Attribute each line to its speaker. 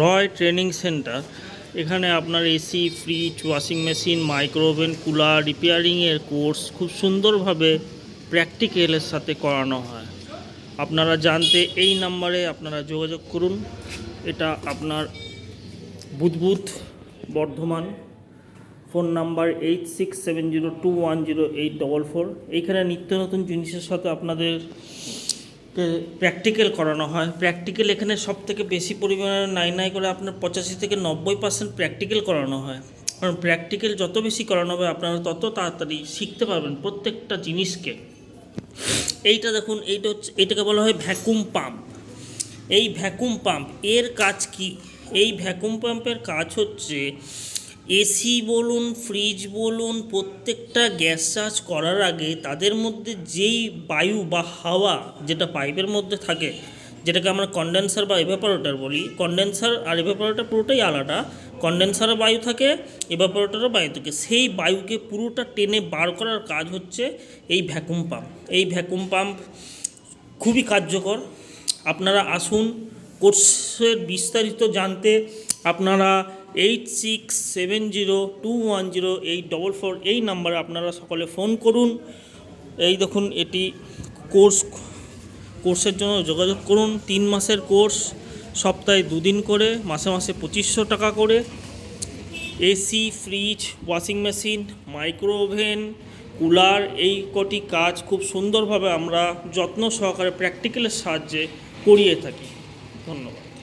Speaker 1: রয় training centre. এখানে আপনার AC, fridge, washing machine, micro oven, cooler, রিপেয়ারিংয়ের course খুব সুন্দরভাবে প্র্যাকটিক্যালের সাথে করানো হয়। আপনারা জানতে এই নাম্বারে আপনারা যোগাযোগ করুন। এটা আপনার Budbud Bardhaman. Phone number eight six seven zero two one zero eight double four এইখানে নিত্য নতুন জিনিসের সাথে আপনাদের প্র্যাকটিক্যাল করানো হয়। প্র্যাকটিক্যাল এখানে সব থেকে বেশি পরিমাণে নাই নাই করে আপনার পঁচাশি থেকে নব্বই পার্সেন্ট প্র্যাকটিক্যাল করানো হয়। কারণ প্র্যাকটিক্যাল যত বেশি করানো হবে, আপনারা তত তাড়াতাড়ি শিখতে পারবেন প্রত্যেকটা জিনিসকে। এইটা দেখুন, এইটা হচ্ছে এটাকে বলা হয় ভ্যাকুম পাম্প এই ভ্যাকুম পাম্পের কাজ কি? এই ভ্যাকুম পাম্পের কাজ হচ্ছে এসি বলুন ফ্রিজ বলুন, প্রত্যেকটা গ্যাস চার্জ করার আগে তাদের মধ্যে যেই বায়ু বা হাওয়া যেটা পাইপের মধ্যে থাকে, যেটাকে আমরা কন্ডেন্সার বা এভাপোরেটর বলি কন্ডেন্সার আর এভাপোরেটর পুরোটাই আলাদা। কন্ডেন্সারও বায়ু থাকে এভাপোরেটরও বায়ু থাকে। সেই বায়ুকে পুরোটা টেনে বার করার কাজ হচ্ছে এই ভ্যাকুম পাম্প এই ভ্যাকুম পাম্প খুবই কার্যকর। আপনারা আসুন কোর্সের বিস্তারিত জানতে আপনারা eight six seven zero two one zero eight double four এই নাম্বারে আপনারা সকলে ফোন করুন। এই দেখুন, এটি কোর্স, কোর্সের জন্য যোগাযোগ করুন। তিন মাসের কোর্স, সপ্তাহে দুদিন করে, মাসে মাসে পঁচিশশো টাকা করে। AC, fridge, washing machine micro oven cooler, এই কটি কাজ খুব সুন্দরভাবে আমরা যত্ন সহকারে প্র্যাকটিক্যালের সাহায্যে করিয়ে থাকি। ধন্যবাদ।